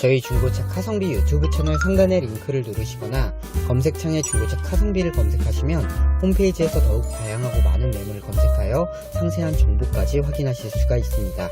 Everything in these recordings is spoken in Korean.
저희 중고차 카성비 유튜브 채널 상단의 링크를 누르시거나 검색창에 중고차 카성비를 검색하시면 홈페이지에서 더욱 다양하고 많은 매물을 검색하여 상세한 정보까지 확인하실 수가 있습니다.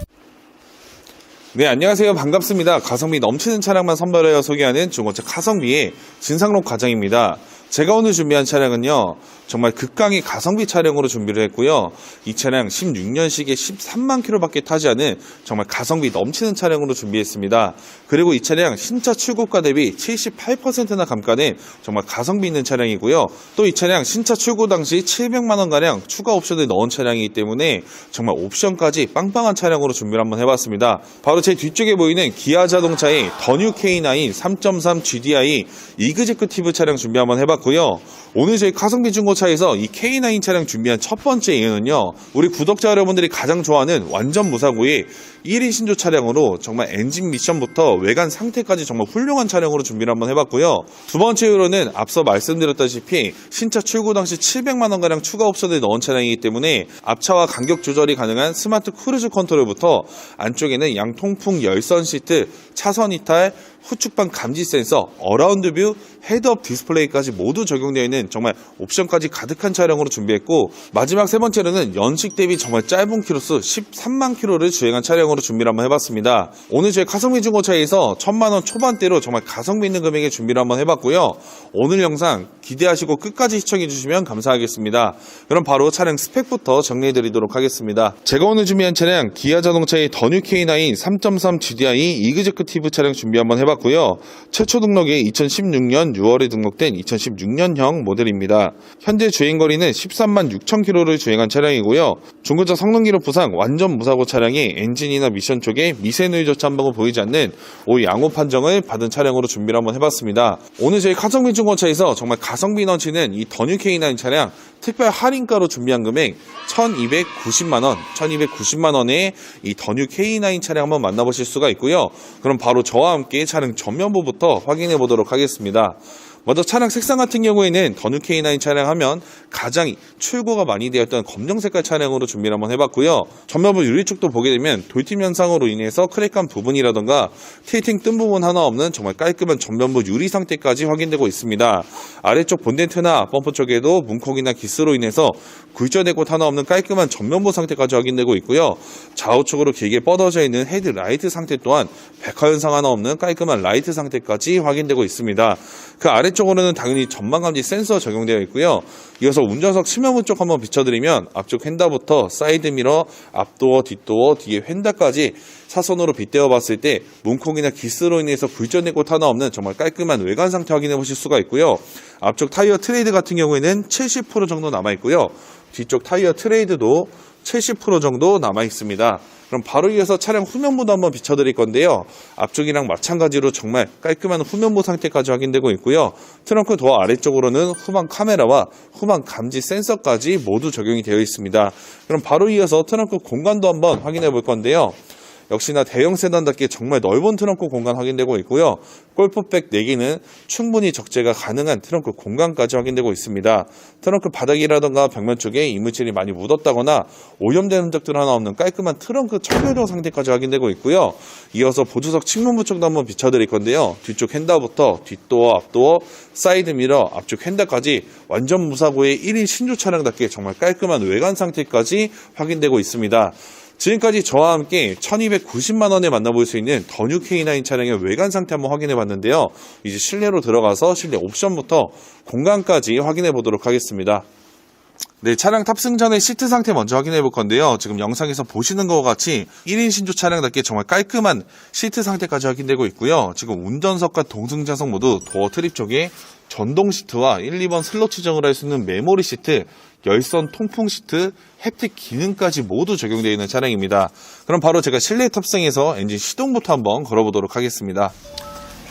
네, 안녕하세요. 반갑습니다. 가성비 넘치는 차량만 선별하여 소개하는 중고차 가성비의 진상록 과장입니다. 제가 오늘 준비한 차량은요, 정말 극강의 가성비 차량으로 준비를 했고요. 이 차량 16년식에 13만 킬로밖에 타지 않은 정말 가성비 넘치는 차량으로 준비했습니다. 그리고 이 차량 신차 출고가 대비 78%나 감가된 정말 가성비 있는 차량이고요. 또 이 차량 신차 출고 당시 700만 원가량 추가 옵션을 넣은 차량이기 때문에 정말 옵션까지 빵빵한 차량으로 준비를 한번 해봤습니다. 바로 제 뒤쪽에 보이는 기아 자동차의 더뉴 K9 3.3 GDI 이그제큐티브 차량 준비 한번 해봤 고요. 오늘 저희 가성비 중고차에서 이 K9 차량 준비한 첫 번째 이유는요. 우리 구독자 여러분들이 가장 좋아하는 완전 무사고의 1인 신조 차량으로 정말 엔진 미션부터 외관 상태까지 정말 훌륭한 차량으로 준비를 한번 해봤고요. 두 번째 이유로는 앞서 말씀드렸다시피 신차 출고 당시 700만 원가량 추가 옵션을 넣은 차량이기 때문에 앞차와 간격 조절이 가능한 스마트 크루즈 컨트롤부터 안쪽에는 양통풍 열선 시트, 차선 이탈, 후측방 감지 센서, 어라운드 뷰, 헤드업 디스플레이까지 모두 적용되어 있는 정말 옵션까지 가득한 차량으로 준비했고 마지막 세 번째로는 연식 대비 정말 짧은 키로수 13만 킬로를 주행한 차량으로 준비를 한번 해봤습니다. 오늘 저희 가성비 중고차에서 천만 원 초반대로 정말 가성비 있는 금액에 준비를 한번 해봤고요. 오늘 영상 기대하시고 끝까지 시청해 주시면 감사하겠습니다. 그럼 바로 차량 스펙부터 정리해 드리도록 하겠습니다. 제가 오늘 준비한 차량 기아 자동차의 더뉴 K9 3.3 GDI 이그제큐티브 차량 준비 한번 해봤고 요. 최초 등록이 2016년 6월에 등록된 2016년형 모델입니다. 현재 주행거리는 13만 6천 킬로를 주행한 차량이고요. 중고차 성능 기록 부상 완전 무사고 차량이 엔진이나 미션 쪽에 미세 누이조차 한 방울 보이지 않는 오 양호 판정을 받은 차량으로 준비를 한번 해봤습니다. 오늘 저희 가성비 중고차에서 정말 가성비 넘치는 이 더뉴 K9 차량 특별 할인가로 준비한 금액 1290만 원, 1290만 원에 이 더뉴 K9 차량 한번 만나보실 수가 있고요. 그럼 바로 저와 함께 차량 전면부부터 확인해 보도록 하겠습니다. 먼저 차량 색상 같은 경우에는 더뉴 K9 차량 하면 가장 출고가 많이 되었던 검정 색깔 차량으로 준비를 한번 해봤고요. 전면부 유리 쪽도 보게 되면 돌팀 현상으로 인해서 크랙한 부분이라던가 티팅 뜬 부분 하나 없는 정말 깔끔한 전면부 유리 상태까지 확인되고 있습니다. 아래쪽 본덴트나 범퍼 쪽에도 문콕이나 기스로 인해서 굴절되고 하나 없는 깔끔한 전면부 상태까지 확인되고 있고요. 좌우측으로 길게 뻗어져 있는 헤드 라이트 상태 또한 백화 현상 하나 없는 깔끔한 라이트 상태까지 확인되고 있습니다. 그 아래 쪽으로는 당연히 전방 감지 센서 적용되어 있고요. 이어서 운전석 측면부 쪽 한번 비춰드리면 앞쪽 휀다부터 사이드 미러, 앞도어, 뒷도어, 뒤에 휀다까지 사선으로 빗대어 봤을 때 문콕이나 기스로 인해서 굴절된 곳 하나 없는 정말 깔끔한 외관 상태 확인해 보실 수가 있고요. 앞쪽 타이어 트레이드 같은 경우에는 70% 정도 남아 있고요. 뒤쪽 타이어 트레이드도 70% 정도 남아 있습니다. 그럼 바로 이어서 차량 후면부도 한번 비춰드릴 건데요. 앞쪽이랑 마찬가지로 정말 깔끔한 후면부 상태까지 확인되고 있고요. 트렁크 도어 아래쪽으로는 후방 카메라와 후방 감지 센서까지 모두 적용이 되어 있습니다. 그럼 바로 이어서 트렁크 공간도 한번 확인해 볼 건데요. 역시나 대형 세단답게 정말 넓은 트렁크 공간 확인되고 있고요. 골프백 4개는 충분히 적재가 가능한 트렁크 공간까지 확인되고 있습니다. 트렁크 바닥이라던가 벽면 쪽에 이물질이 많이 묻었다거나 오염된 흔적들 하나 없는 깔끔한 트렁크 청결도 상태까지 확인되고 있고요. 이어서 보조석 측면부 쪽도 한번 비춰드릴 건데요. 뒤쪽 핸다부터 뒷도어, 앞도어, 사이드 미러, 앞쪽 핸다까지 완전 무사고의 1인 신조 차량답게 정말 깔끔한 외관 상태까지 확인되고 있습니다. 지금까지 저와 함께 1290만 원에 만나볼 수 있는 더뉴 K9 차량의 외관 상태 한번 확인해 봤는데요. 이제 실내로 들어가서 실내 옵션부터 공간까지 확인해 보도록 하겠습니다. 네, 차량 탑승 전에 시트 상태 먼저 확인해 볼 건데요. 지금 영상에서 보시는 것과 같이 1인 신조 차량답게 정말 깔끔한 시트 상태까지 확인되고 있고요. 지금 운전석과 동승자석 모두 도어 트립 쪽에 전동 시트와 1, 2번 슬롯 지정을 할 수 있는 메모리 시트, 열선 통풍 시트, 햅틱 기능까지 모두 적용되어 있는 차량입니다. 그럼 바로 제가 실내 탑승해서 엔진 시동부터 한번 걸어보도록 하겠습니다.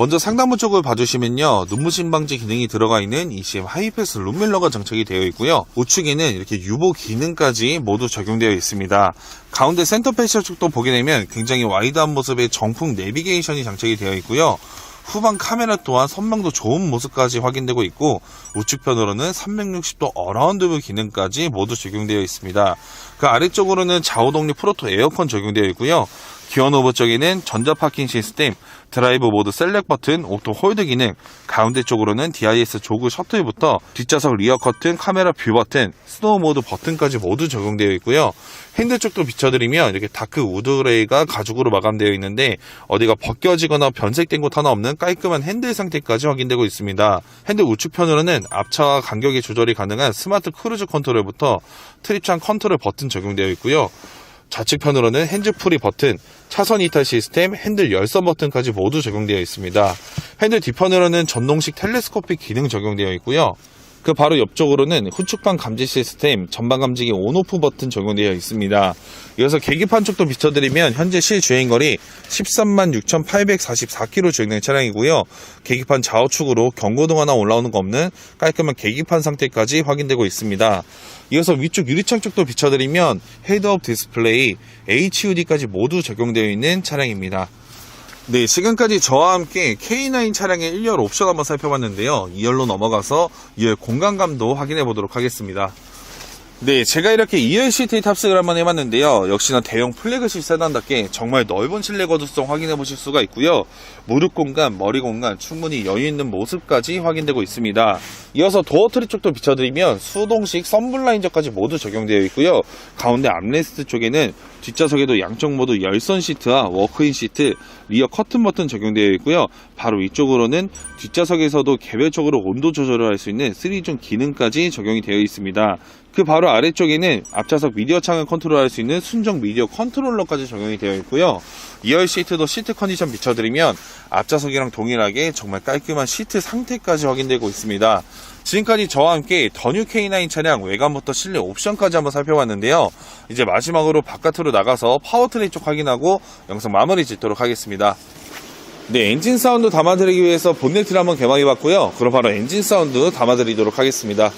먼저 상단부 쪽을 봐주시면요. 눈부심 방지 기능이 들어가 있는 ECM 하이패스 룸밀러가 장착이 되어 있고요. 우측에는 이렇게 유보 기능까지 모두 적용되어 있습니다. 가운데 센터 패셔 쪽도 보게 되면 굉장히 와이드한 모습의 정품 내비게이션이 장착이 되어 있고요. 후방 카메라 또한 선명도 좋은 모습까지 확인되고 있고 우측편으로는 360도 어라운드 뷰 기능까지 모두 적용되어 있습니다. 그 아래쪽으로는 좌우 독립 프로토 에어컨 적용되어 있고요. 기어 노브 쪽에는 전자 파킹 시스템, 드라이브 모드 셀렉 버튼, 오토 홀드 기능, 가운데 쪽으로는 DIS 조그 셔틀부터 뒷좌석 리어 커튼, 카메라 뷰 버튼, 스노우 모드 버튼까지 모두 적용되어 있고요. 핸들 쪽도 비춰드리면 이렇게 다크 우드 그레이가 가죽으로 마감되어 있는데 어디가 벗겨지거나 변색된 곳 하나 없는 깔끔한 핸들 상태까지 확인되고 있습니다. 핸들 우측편으로는 앞차와 간격의 조절이 가능한 스마트 크루즈 컨트롤부터 트립창 컨트롤 버튼 적용되어 있고요. 좌측편으로는 핸즈프리 버튼, 차선 이탈 시스템, 핸들 열선 버튼까지 모두 적용되어 있습니다. 핸들 뒤편으로는 전동식 텔레스코픽 기능 적용되어 있고요. 그 바로 옆쪽으로는 후측방 감지 시스템, 전방 감지기 온오프 버튼 적용되어 있습니다. 이어서 계기판 쪽도 비춰드리면 현재 실주행거리 13만 6,844km 주행된 차량이고요. 계기판 좌우측으로 경고등 하나 올라오는 거 없는 깔끔한 계기판 상태까지 확인되고 있습니다. 이어서 위쪽 유리창 쪽도 비춰드리면 헤드업 디스플레이, HUD까지 모두 적용되어 있는 차량입니다. 네, 지금까지 저와 함께 K9 차량의 1열 옵션 한번 살펴봤는데요. 2열로 넘어가서 2열 공간감도 확인해 보도록 하겠습니다. 네, 제가 이렇게 2열 시트에 탑승을 한번 해봤는데요. 역시나 대형 플래그십 세단답게 정말 넓은 실내 거주성 확인해 보실 수가 있고요. 무릎 공간, 머리 공간 충분히 여유 있는 모습까지 확인되고 있습니다. 이어서 도어 트리 쪽도 비춰드리면 수동식 썬블라인저까지 모두 적용되어 있고요. 가운데 암레스트 쪽에는 뒷좌석에도 양쪽 모두 열선 시트와 워크인 시트, 리어 커튼 버튼 적용되어 있고요. 바로 위쪽으로는 뒷좌석에서도 개별적으로 온도 조절을 할 수 있는 3중 기능까지 적용이 되어 있습니다. 그 바로 아래쪽에는 앞좌석 미디어 창을 컨트롤할 수 있는 순정 미디어 컨트롤러까지 적용이 되어 있고요. 2열 시트도 시트 컨디션 비춰드리면 앞좌석이랑 동일하게 정말 깔끔한 시트 상태까지 확인되고 있습니다. 지금까지 저와 함께 더뉴 K9 차량 외관부터 실내 옵션까지 한번 살펴봤는데요. 이제 마지막으로 바깥으로 나가서 파워트레인 쪽 확인하고 영상 마무리 짓도록 하겠습니다. 네, 엔진 사운드 담아드리기 위해서 본네트를 한번 개방해봤고요. 그럼 바로 엔진 사운드 담아드리도록 하겠습니다.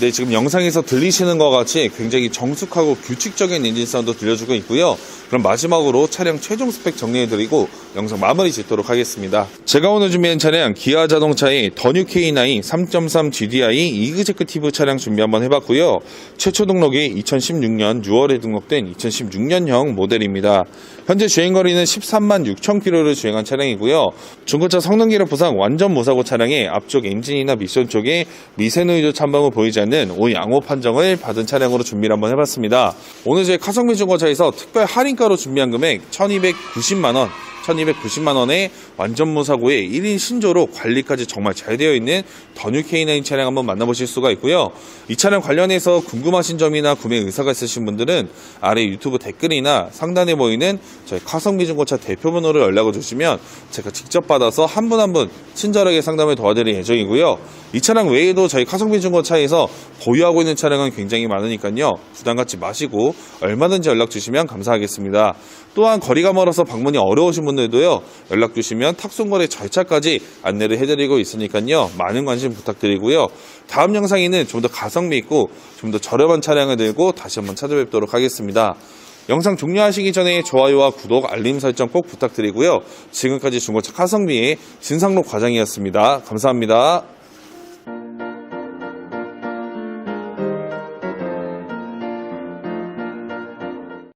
네, 지금 영상에서 들리시는 것 같이 굉장히 정숙하고 규칙적인 엔진 사운드 들려주고 있고요. 그럼 마지막으로 차량 최종 스펙 정리해드리고 영상 마무리 짓도록 하겠습니다. 제가 오늘 준비한 차량 기아 자동차의 더뉴 K9 3.3 GDI 이그제크티브 차량 준비 한번 해봤고요. 최초 등록이 2016년 6월에 등록된 2016년형 모델입니다. 현재 주행거리는 13만 6천 킬로를 주행한 차량이고요. 중고차 성능기록 부상 완전 무사고 차량의 앞쪽 엔진이나 미션 쪽에 미세노이즈 참방을 보이지 않는 오 양호 판정을 받은 차량으로 준비를 한번 해봤습니다. 오늘 저희 카성비 중고차에서 특별 할인 가로 준비한 금액 1290만원 1290만 원에 완전 무사고의 1인 신조로 관리까지 정말 잘 되어 있는 더뉴 K9 차량 한번 만나보실 수가 있고요. 이 차량 관련해서 궁금하신 점이나 구매 의사가 있으신 분들은 아래 유튜브 댓글이나 상단에 보이는 저희 카성비 중고차 대표 번호를 연락을 주시면 제가 직접 받아서 한 분 한 분 친절하게 상담을 도와드릴 예정이고요. 이 차량 외에도 저희 카성비 중고차에서 보유하고 있는 차량은 굉장히 많으니까요. 부담 갖지 마시고 얼마든지 연락 주시면 감사하겠습니다. 또한 거리가 멀어서 방문이 어려우신 분들도요. 연락 주시면 탁송거래 절차까지 안내를 해드리고 있으니까요. 많은 관심 부탁드리고요. 다음 영상에는 좀 더 가성비 있고 좀 더 저렴한 차량을 들고 다시 한번 찾아뵙도록 하겠습니다. 영상 종료하시기 전에 좋아요와 구독, 알림 설정 꼭 부탁드리고요. 지금까지 중고차 카성비의 진상록 과장이었습니다. 감사합니다.